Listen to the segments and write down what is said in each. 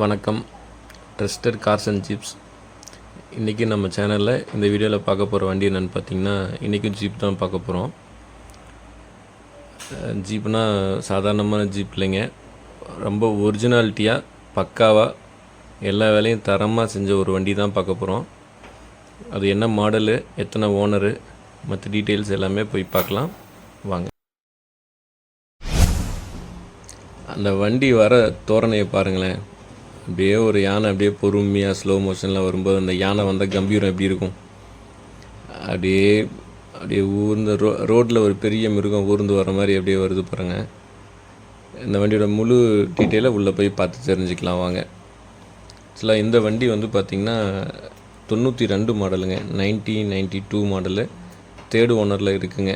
வணக்கம். Trusted cars and jeeps இன்றைக்கி நம்ம சேனலில் இந்த வீடியோவில் பார்க்க போகிற வண்டி என்னென்னு பார்த்தீங்கன்னா இன்றைக்கும் ஜீப் தான் பார்க்க போகிறோம் ஜீப்னால் சாதாரணமான ஜீப் இல்லைங்க. ரொம்ப ஒரிஜினாலிட்டியாக பக்காவாக எல்லா வேலையும் தரமாக செஞ்ச ஒரு வண்டி தான் பார்க்க போகிறோம் அது என்ன மாடலு எத்தனை ஓனரு மற்ற டீட்டெயில்ஸ் எல்லாமே போய் பார்க்கலாம். வாங்க. அந்த வண்டி வர தோரணையை பாருங்களேன். அப்படியே ஒரு யானை அப்படியே பொறுமையாக ஸ்லோ மோஷனில் வரும்போது அந்த யானை வந்தால் கம்பீரம் எப்படி இருக்கும்? அப்படியே அப்படியே ஊர்ந்து ரோ ரோட்டில் ஒரு பெரிய மிருகம் ஊர்ந்து வர மாதிரி அப்படியே வருது பாருங்க. இந்த வண்டியோட முழு டீட்டெயிலை உள்ளே போய் பார்த்து தெரிஞ்சுக்கலாம் வாங்க. ஆக்சுவலாக இந்த வண்டி வந்து பார்த்திங்கன்னா தொண்ணூற்றி ரெண்டு மாடலுங்க nineteen ninety two model third ஓனரில் இருக்குங்க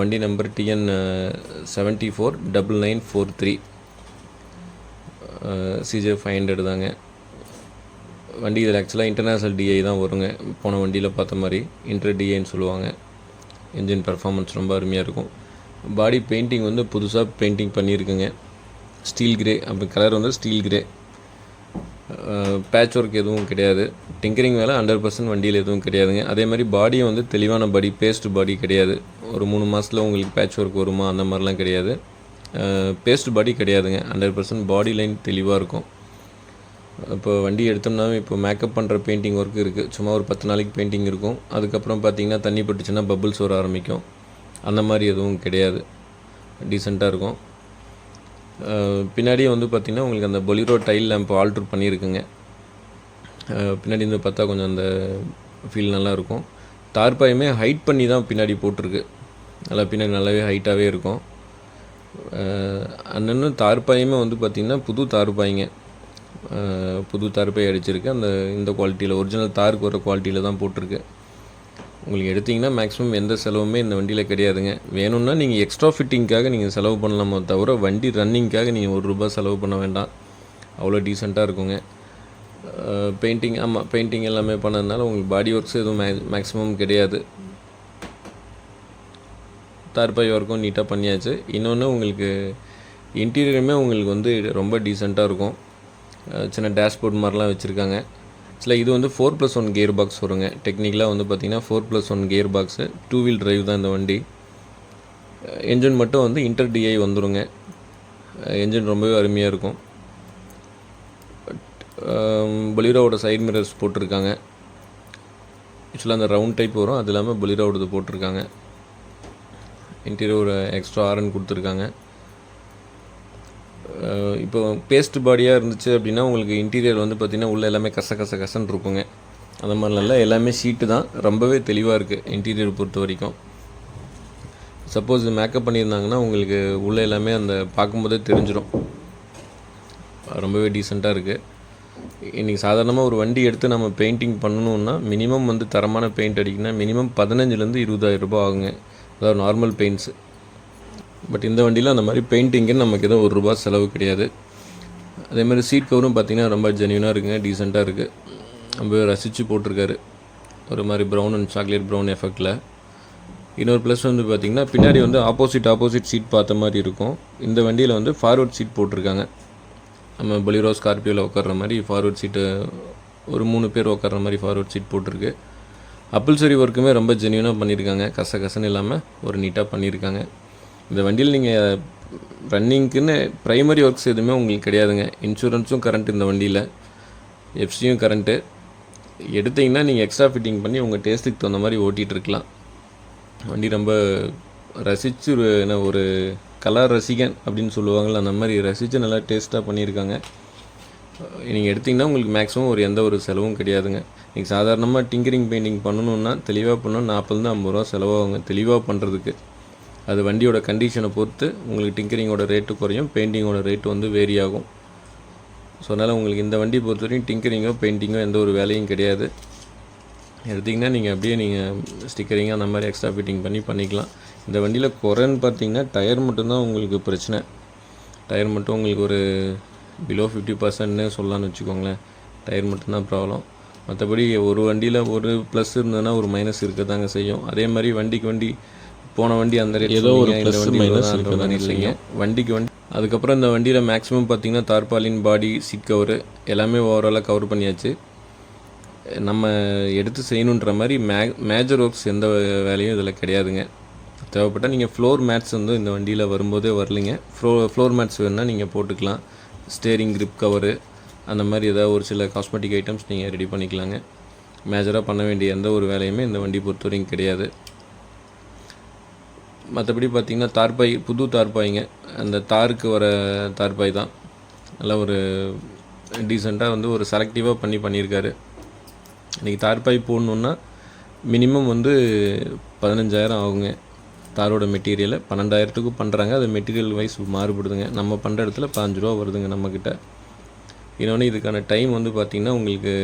வண்டி number TN seventy four double nine four three CJ five hundred தாங்க. வண்டி இதில் ஆக்சுவலாக இன்டர்நேஷ்னல் டிஐ தான் வருங்க. போன வண்டியில் பார்த்த மாதிரி இன்டர் டிஐன்னு சொல்லுவாங்க. இன்ஜின் பர்ஃபார்மன்ஸ் ரொம்ப அருமையாக இருக்கும். பாடி பெயிண்டிங் வந்து புதுசாக பெயிண்டிங் பண்ணியிருக்குங்க. ஸ்டீல் கிரே அப்படி கலர் வந்து ஸ்டீல் கிரே பேட்ச் ஒர்க் எதுவும் கிடையாது. டிங்கரிங் வேலை ஹண்ட்ரட் பர்சன்ட் வண்டியில் எதுவும் கிடையாதுங்க. அதே மாதிரி பாடியும் வந்து தெளிவான பாடி பேஸ்ட் பாடி கிடையாது. ஒரு மூணு மாதத்தில் உங்களுக்கு பேட்ச் ஒர்க் வருமா? அந்த மாதிரிலாம் கிடையாது. பேஸ்ட் பாடி கிடையாதுங்க. ஹண்ட்ரட் பர்சன்ட் பாடி லைன் தெளிவாக இருக்கும். இப்போ வண்டி எடுத்தோம்னா இப்போ மேக்கப் பண்ணுற பெயிண்டிங் ஒர்க் இருக்குது சும்மா ஒரு பத்து நாளைக்கு பெயிண்டிங் இருக்கும். அதுக்கப்புறம் பார்த்திங்கன்னா தண்ணி பட்டுச்சுன்னா பபுள்ஸ் வர ஆரம்பிக்கும். அந்த மாதிரி எதுவும் கிடையாது. டீசெண்டாக இருக்கும். பின்னாடியே வந்து பார்த்திங்கன்னா உங்களுக்கு அந்த பொலிரோ டைல் லேம்ப் ஆல்ட்ரு பண்ணியிருக்குங்க. பின்னாடி இருந்து பார்த்தா கொஞ்சம் அந்த ஃபீல் நல்லாயிருக்கும் தார்பாயுமே ஹைட் பண்ணி தான் பின்னாடி போட்டிருக்கு. நல்லா பின்னாடி நல்லாவே ஹைட்டாகவே இருக்கும். அண்ணன்னு தார்பாயுமே வந்து பார்த்திங்கன்னா புது தார்பாய்ங்க. புது தார்பாய் அடிச்சிருக்கு. அந்த இந்த குவாலிட்டியில் ஒரிஜினல் தாருக்கு வர குவாலிட்டியில் தான் போட்டிருக்கு. உங்களுக்கு எடுத்திங்கன்னா மேக்ஸிமம் எந்த செலவுமே இந்த வண்டியில் கிடையாதுங்க. வேணும்னா நீங்கள் எக்ஸ்ட்ரா ஃபிட்டிங்க்காக நீங்கள் செலவு பண்ணலாமோ தவிர வண்டி ரன்னிங்க்காக நீங்கள் ஒரு ரூபாய் செலவு பண்ண வேண்டாம். அவ்வளோ டீசெண்டாக இருக்குங்க. பெயிண்டிங் ஆமாம் பெயிண்டிங் எல்லாமே பண்ணதுனால உங்களுக்கு பாடி ஒர்க்ஸ் எதுவும் மே மேக்ஸிமம் கிடையாது. தார்பாய் ஒர்க்கும் நீட்டாக பண்ணியாச்சு. இன்னொன்று உங்களுக்கு இன்டீரியருமே உங்களுக்கு வந்து ரொம்ப டீசெண்டாக இருக்கும். சின்ன டேஷ்போர்ட் மாதிரிலாம் வச்சுருக்காங்க. சில இது வந்து four plus one gear box வருங்க. டெக்னிக்கலாக வந்து பார்த்தீங்கன்னா four plus one gear box two wheel drive தான் இந்த வண்டி. என்ஜின் மட்டும் வந்து இன்டர் டிஐ வந்துருங்க. என்ஜின் ரொம்பவே அருமையாக இருக்கும். பொலிரோவோட சைட் மிரர்ஸ் போட்டிருக்காங்க. ஆக்சுவலாக அந்த ரவுண்ட் டைப் வரும். அது இல்லாமல் பொலிரோவோடது போட்டிருக்காங்க. இன்டீரியர் ஒரு எக்ஸ்ட்ரா ஆரன் கொடுத்துருக்காங்க. இப்போ பேஸ்ட் பாடியாக இருந்துச்சு அப்படின்னா உங்களுக்கு இன்டீரியர் வந்து பார்த்திங்கன்னா உள்ளே எல்லாமே கச கச கசன்னு இருக்குங்க. அந்த மாதிரிலாம் இல்லை எல்லாமே ஷீட்டு தான். ரொம்பவே தெளிவாக இருக்குது இன்டீரியர் பொறுத்த வரைக்கும். சப்போஸ் மேக்கப் பண்ணியிருந்தாங்கன்னா உங்களுக்கு உள்ளே எல்லாமே அந்த பார்க்கும்போதே தெரிஞ்சிடும் ரொம்பவே டீசெண்டாக இருக்குது இன்றைக்கி சாதாரணமாக ஒரு வண்டி எடுத்து நம்ம பெயிண்டிங் பண்ணணுன்னா மினிமம் வந்து தரமான பெயிண்ட் அடிக்கணும்னா மினிமம் பதினஞ்சுலேருந்து இருபதாயிரம் ரூபாய் ஆகுங்க. அதாவது நார்மல் பெயிண்ட்ஸு பட் இந்த வண்டியில் அந்த மாதிரி பெயிண்டிங்கு நமக்கு எதுவும் ஒரு ரூபா செலவு கிடையாது. அதே மாதிரி சீட் கவரும் பார்த்திங்கன்னா ரொம்ப ஜென்யூனாக இருக்குங்க டீசெண்டாக இருக்குது ரொம்ப ரசித்து போட்டிருக்காரு. ஒரு மாதிரி ப்ரௌன் அண்ட் சாக்லேட் ப்ரௌன் எஃபெக்டில் இன்னொரு ப்ளஸ் வந்து பார்த்திங்கன்னா பின்னாடி வந்து ஆப்போசிட் ஆப்போசிட் சீட் பார்த்த மாதிரி இருக்கும். இந்த வண்டியில் வந்து ஃபார்வர்ட் சீட் போட்டிருக்காங்க. நம்ம பொலிரோ ஸ்கார்பியோவில் உட்கார்ற மாதிரி ஃபார்வர்ட் சீட்டு ஒரு மூணு பேர் உட்கார்ற மாதிரி ஃபார்வர்ட் சீட் போட்டிருக்கு. அப்புல்சரி ஒர்க்குமே ரொம்ப ஜென்யூனாக பண்ணியிருக்காங்க கச கசன்னு இல்லாமல் ஒரு நீட்டாக பண்ணியிருக்காங்க இந்த வண்டியில் நீங்கள் ரன்னிங்க்குன்னு ப்ரைமரி ஒர்க்ஸ் எதுவுமே உங்களுக்கு கிடையாதுங்க. இன்சூரன்ஸும் கரண்ட் இந்த வண்டியில். எஃப்சியும் கரண்ட்டு எடுத்தீங்கன்னா நீங்கள் எக்ஸ்ட்ரா ஃபிட்டிங் பண்ணி உங்கள் டேஸ்ட்டுக்கு தகுந்த மாதிரி ஓட்டிகிட்டு இருக்கலாம். வண்டி ரொம்ப ரசித்து என்ன ஒரு கலர் ரசிகன் அப்படின்னு சொல்லுவாங்கள்ல அந்த மாதிரி ரசித்து நல்லா டேஸ்ட்டாக பண்ணியிருக்காங்க நீங்கள் எடுத்திங்கன்னா உங்களுக்கு மேக்ஸிமம் ஒரு எந்த ஒரு செலவும் கிடையாதுங்க. நீங்கள் சாதாரணமாக டிங்கரிங் பெயிண்டிங் பண்ணணுன்னா தெளிவாக பண்ணணும். நாற்பதுலேருந்து ஐம்பது ரூபா செலவாகுங்க. தெளிவாக பண்ணுறதுக்கு அது வண்டியோட கண்டிஷனை பொறுத்து உங்களுக்கு டிங்கரிங்கோட ரேட்டு குறையும். பெயிண்டிங்கோட ரேட்டு வந்து வேரி ஆகும். ஸோ அதனால் உங்களுக்கு இந்த வண்டி பொறுத்த வரைக்கும் டிங்கரிங்கோ பெயிண்டிங்கோ எந்த ஒரு வேலையும் கிடையாது. எடுத்திங்கன்னா நீங்கள் அப்படியே நீங்கள் ஸ்டிக்கரிங் அந்த மாதிரி எக்ஸ்ட்ரா ஃபிட்டிங் பண்ணி பண்ணிக்கலாம். இந்த வண்டியில் குறைன்னு பார்த்தீங்கன்னா டயர் மட்டும்தான் உங்களுக்கு பிரச்சனை. டயர் மட்டும் உங்களுக்கு ஒரு பிலோ ஃபிஃப்டி பர்சன்ட்னு சொல்லலாம்னு வச்சுக்கோங்களேன். டயர் மட்டும்தான் ப்ராப்ளம் மற்றபடி ஒரு வண்டியில் ஒரு ப்ளஸ் இருந்ததுன்னா ஒரு மைனஸ் இருக்க தாங்க செய்யும். அதே மாதிரி வண்டிக்கு வண்டி போன வண்டி அந்த ரேட் ஏதோ ஒரு வண்டி மாதிரி இல்லைங்க. வண்டிக்கு வண்டி அதுக்கப்புறம் இந்த வண்டியில் மேக்ஸிமம் பார்த்தீங்கன்னா தார்பாலின் பாடி சீட் கவரு எல்லாமே ஓவராலாக கவர் பண்ணியாச்சு. நம்ம எடுத்து செய்யணுன்ற மாதிரி மே மேஜர் ஒர்க்ஸ் எந்த வேலையும் இதில் கிடையாதுங்க. தேவைப்பட்டால் நீங்கள் ஃப்ளோர் மேட்ஸ் வந்து இந்த வண்டியில் வரும்போதே வரலைங்க. ஃப்ளோ ஃப்ளோர் மேட்ஸ் வேணுன்னா நீங்கள் போட்டுக்கலாம். ஸ்டேரிங் கிரிப் கவரு அந்த மாதிரி ஏதாவது ஒரு சில காஸ்மெட்டிக் ஐட்டம்ஸ் நீங்கள் ரெடி பண்ணிக்கலாங்க. மேஜராக பண்ண வேண்டிய எந்த ஒரு வேலையுமே இந்த வண்டி பொறுத்த வரைக்கும் கிடையாது. மற்றபடி பார்த்திங்கன்னா தார்பாய் புது தார்பாய்ங்க. அந்த தாருக்கு வர தார்பாய் தான். நல்லா ஒரு டீசெண்டாக வந்து ஒரு செலக்டிவாக பண்ணி பண்ணியிருக்காரு. இன்றைக்கி தார்பாய் போடணுன்னா மினிமம் வந்து பதினஞ்சாயிரம் ஆகுங்க. தாரோட மெட்டீரியலை பன்னெண்டாயிரத்துக்கும் பண்ணுறாங்க அது மெட்டீரியல் வைஸ் மாறுபடுதுங்க. நம்ம பண்ணுற இடத்துல பாஞ்சு ரூபா வருதுங்க நம்மக்கிட்ட இன்னொன்று இதுக்கான டைம் வந்து பார்த்திங்கன்னா உங்களுக்கு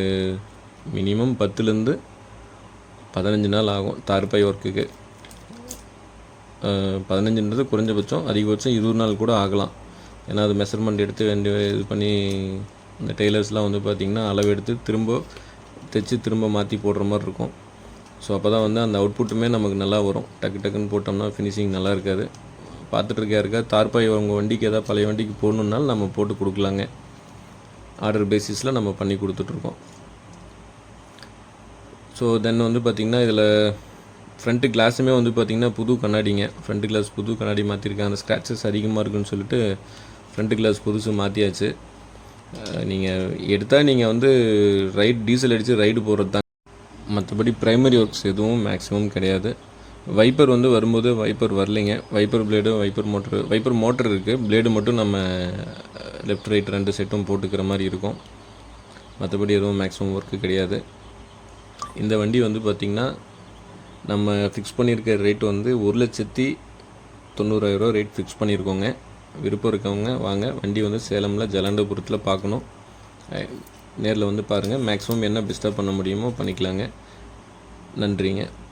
மினிமம் பத்துலேருந்து பதினஞ்சு நாள் ஆகும் தார்பாய் ஒர்க்குக்கு. பதினஞ்சுன்றது குறைஞ்சபட்சம் அதிகபட்சம் இருபது நாள் கூட ஆகலாம். ஏன்னா அது மெஷர்மெண்ட் எடுத்து வேண்டிய இது பண்ணி இந்த டெய்லர்ஸ்லாம் வந்து பார்த்திங்கன்னா அளவு எடுத்து திரும்ப தைச்சி திரும்ப மாற்றி போடுற மாதிரி இருக்கும். ஸோ அப்போ தான் வந்து அந்த அவுட்புட்டுமே நமக்கு நல்லா வரும். டக்கு டக்குன்னு போட்டோம்னா ஃபினிஷிங் நல்லா இருக்காது. பார்த்துட்ருக்கா இருக்கா? தார்பாய் உங்கள் வண்டிக்கு ஏதாவது பழைய வண்டிக்கு போடணுன்னாலும் நம்ம போட்டு கொடுக்கலாங்க. ஆர்டர் பேசிஸில் நம்ம பண்ணி கொடுத்துட்ருக்கோம். ஸோ தென் வந்து பார்த்திங்கன்னா இதில் ஃப்ரண்ட்டு கிளாஸுமே வந்து பார்த்திங்கன்னா புது கண்ணாடிங்க. ஃப்ரண்ட் கிளாஸ் புது கண்ணாடி மாற்றிருக்கேன் அந்த ஸ்க்ராச்சஸ் அதிகமாக இருக்குன்னு சொல்லிட்டு ஃப்ரண்ட் கிளாஸ் புதுசு மாற்றியாச்சு நீங்கள் எடுத்தால் நீங்கள் வந்து ரைட் டீசல் அடித்து ரைடு போகிறது தான் மற்றபடி ப்ரைமரி ஒர்க்ஸ் எதுவும் மேக்ஸிமம் கிடையாது. வைப்பர் வந்து வரும்போது வைப்பர் வரலைங்க. Wiper blade wiper motor wiper motor இருக்குது பிளேடு மட்டும் நம்ம லெஃப்ட் ரைட் ரெண்டு செட்டும் போட்டுக்கிற மாதிரி இருக்கும். மற்றபடி எதுவும் மேக்ஸிமம் ஒர்க்கு கிடையாது. இந்த வண்டி வந்து பார்த்திங்கன்னா நம்ம ஃபிக்ஸ் பண்ணியிருக்க ரேட் வந்து ஒரு லட்சத்தி தொண்ணூறாயிரரூவா ரேட் ஃபிக்ஸ் பண்ணியிருக்கோங்க விருப்பம் இருக்கவங்க வாங்க. வண்டி வந்து சேலமில் ஜலண்டபுரத்தில் பார்க்கணும் நேரில் வந்து பாருங்கள் மேக்ஸிமம் என்ன டிஸ்டர்ப் பண்ண முடியுமோ பண்ணிக்கலாங்க. நன்றிங்க.